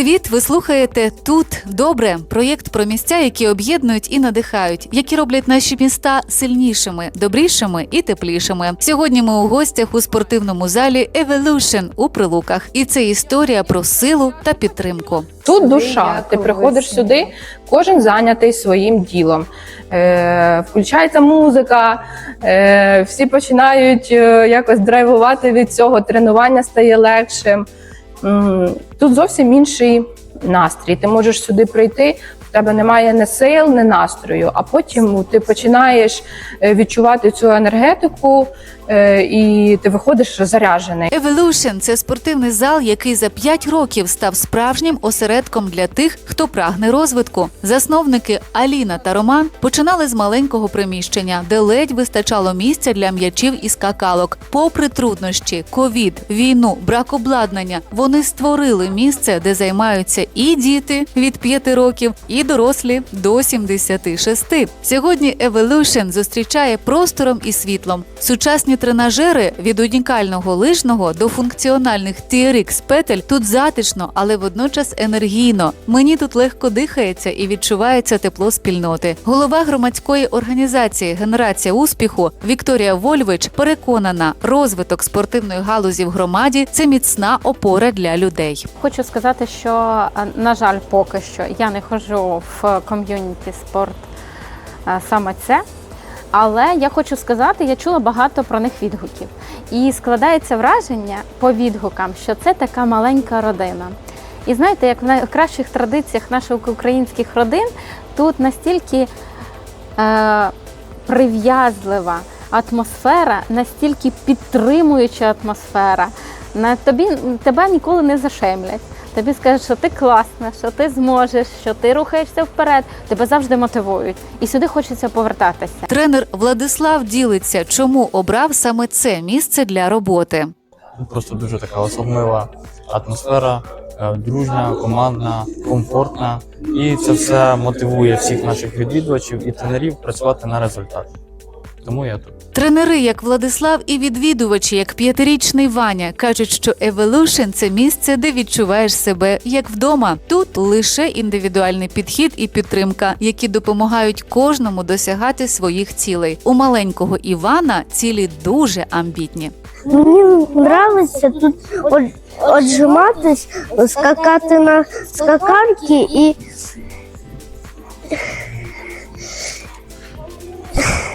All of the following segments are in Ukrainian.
Привіт! Ви слухаєте тут добре. Проєкт про місця, які об'єднують і надихають, які роблять наші міста сильнішими, добрішими і теплішими. Сьогодні ми у гостях у спортивному залі Evolution у Прилуках, і це історія про силу та підтримку. Тут душа. Ти приходиш сюди, кожен зайнятий своїм ділом. Е, включається музика, е, всі починають е, якось драйвувати від цього. Тренування стає легшим. Тут зовсім інший настрій. Ти можеш сюди прийти. Тебе немає ні сил, ні настрою, а потім ти починаєш е, відчувати цю енергетику, е, і ти виходиш заряджений. Evolution – це спортивний зал, який за 5 років став справжнім осередком для тих, хто прагне розвитку. Засновники Аліна та Роман починали з маленького приміщення, де ледь вистачало місця для м'ячів і скакалок. Попри труднощі, ковід, війну, брак обладнання, вони створили місце, де займаються і діти від 5 років, і дорослі до 76. Сьогодні Evolution зустрічає простором і світлом. Сучасні тренажери від унікального лижного до функціональних TRX петель тут затишно, але водночас енергійно. Мені тут легко дихається і відчувається тепло спільноти. Голова громадської організації Генерація успіху Вікторія Вольвич переконана, розвиток спортивної галузі в громаді це міцна опора для людей. Хочу сказати, що е, на жаль, поки що я не ходжу в ком'юніті спорт е, саме це. Але я хочу сказати, я чула багато про них відгуків. І складається враження по відгукам, що це така маленька родина. І знаєте, як в найкращих традиціях наших українських родин, тут настільки е, прив'язлива атмосфера, настільки підтримуюча атмосфера. На тобі тебе ніколи не зашемлять. Тобі скажуть, що ти класна, що ти зможеш, що ти рухаєшся вперед. Тебе завжди мотивують, і сюди хочеться повертатися. Тренер Владислав ділиться, чому обрав саме це місце для роботи. Просто дуже така особлива атмосфера, е, дружня, командна, комфортна. І це все мотивує всіх наших відвідувачів і тренерів працювати на результат. Тому я тут. Тренери, як Владислав, і відвідувачі, як п'ятирічний Ваня, кажуть, що Evolution – це місце, де відчуваєш себе як вдома. Тут лише індивідуальний підхід і підтримка, які допомагають кожному досягати своїх цілей. У маленького Івана цілі дуже амбітні. Мені подобається тут от- отжиматись, скакати на скакарки і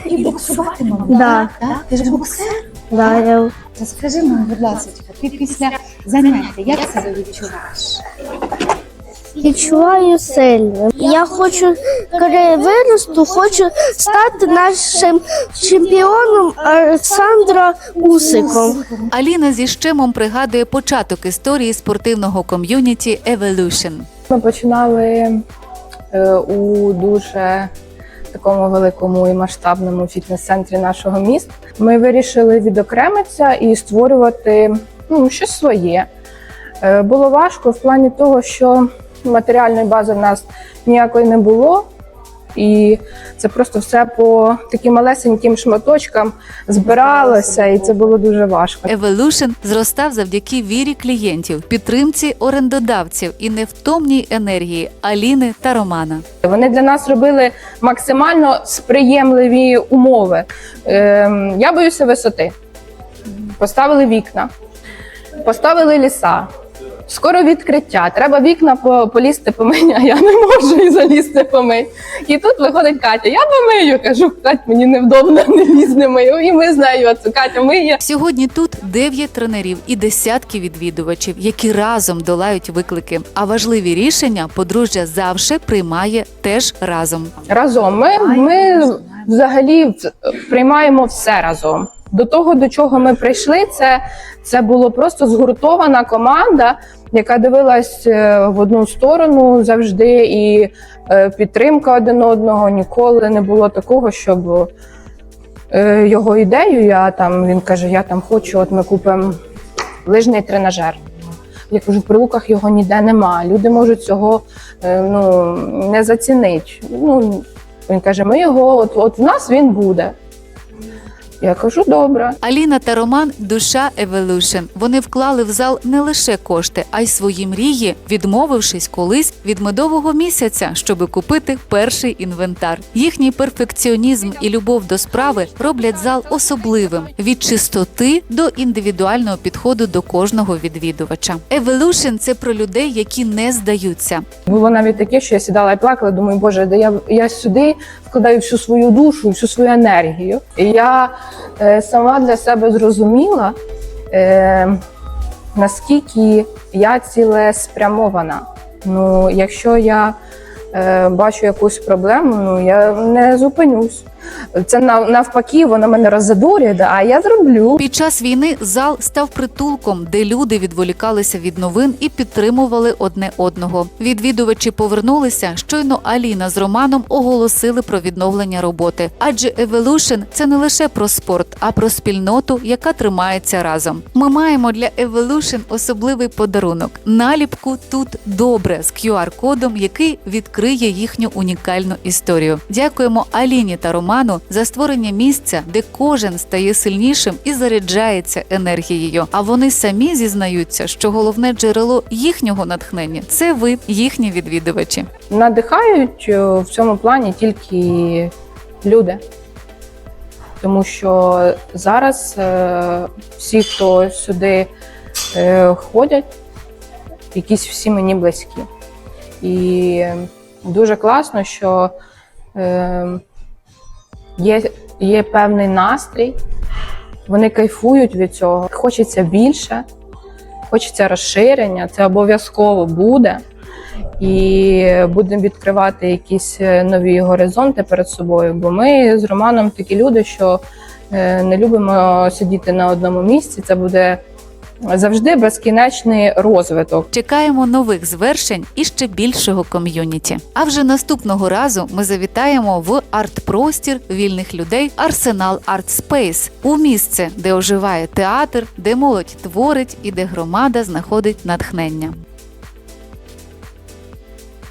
І боксувати, мабуть. Да. Так? Ти ж боксер? да, я Розкажи мені, будь ласка, ти після заняття як себе відчуваєш? відчуваю сильно. Я хочу, коли виросту, хочу стати нашим чемпіоном Олександра Усиком. Аліна зі щемом пригадує початок історії спортивного ком'юніті Evolution. Ми починали е, у дуже такому великому і масштабному фітнес-центрі нашого міста. Ми вирішили відокремитися і створювати ну, щось своє. Е, було важко в плані того, що матеріальної бази в нас ніякої не було. І це просто все по таким малесеньким шматочкам збиралося, і це було дуже важко. Evolution зростав завдяки вірі клієнтів, підтримці орендодавців і невтомній енергії Аліни та Романа. Вони для нас робили максимально сприємливі умови. Ем, я боюся висоти. Поставили вікна, поставили ліса. Скоро відкриття. Треба вікна по- полізти помити, а я не можу і залізти помити. І тут виходить Катя. Я помию. Кажу, Кать, мені невдобно, не лізь не мию. І ми з нею оце Катя миє. Сьогодні тут дев'ять тренерів і десятки відвідувачів, які разом долають виклики. А важливі рішення подружжя завжди приймає теж разом. разом. Ми, ми взагалі приймаємо все разом. До того, до чого ми прийшли, це, це було просто згуртована команда, яка дивилась е, в одну сторону завжди, і е, підтримка один одного. Ніколи не було такого, щоб е, його ідею я там він каже: Я там хочу, от ми купимо лижний тренажер. Я кажу, в прилуках його ніде нема. Люди можуть цього ну, не зацінити. Ну, він каже, ми його, от, от в нас він буде. Я кажу, добре. Аліна та Роман душа Evolution. Вони вклали в зал не лише кошти, а й свої мрії, відмовившись колись від медового місяця, щоби купити перший інвентар. Їхній перфекціонізм і любов до справи роблять зал особливим від чистоти до індивідуального підходу до кожного відвідувача. Evolution – це про людей, які не здаються. Було навіть таке, що я сідала і плакала, думаю, боже, де я, я сюди вкладаю всю свою душу, всю свою енергію. І я е, сама для себе зрозуміла, е, наскільки я цілеспрямована. Ну, якщо я бачу якусь проблему, ну я не зупинюсь. Це нав- навпаки, воно мене роззадорює, а я зроблю. Під час війни зал став притулком, де люди відволікалися від новин і підтримували одне одного. Відвідувачі повернулися. Щойно Аліна з Романом оголосили про відновлення роботи. Адже Evolution – це не лише про спорт, а про спільноту, яка тримається разом. Ми маємо для Evolution особливий подарунок наліпку тут добре з QR-кодом, який відкриє їхню унікальну історію. Дякуємо Аліні та Роману за створення місця, де кожен стає сильнішим і заряджається енергією. А вони самі зізнаються, що головне джерело їхнього натхнення це ви, їхні відвідувачі. надихають е, в цьому плані тільки люди. Тому що зараз е, всі, хто сюди е, ходять, якісь всі мені близькі. І дуже класно, що е, є, є певний настрій, вони кайфують від цього. Хочеться більше, хочеться розширення, це обов'язково буде і будемо відкривати якісь е, нові горизонти перед собою. Бо ми з Романом такі люди, що е, не любимо сидіти на одному місці. Це буде завжди безкінечний розвиток. Чекаємо нових звершень і ще більшого ком'юніті. А вже наступного разу ми завітаємо в арт-простір вільних людей Арсенал Арт Спейс у місце, де оживає театр, де молодь творить і де громада знаходить натхнення.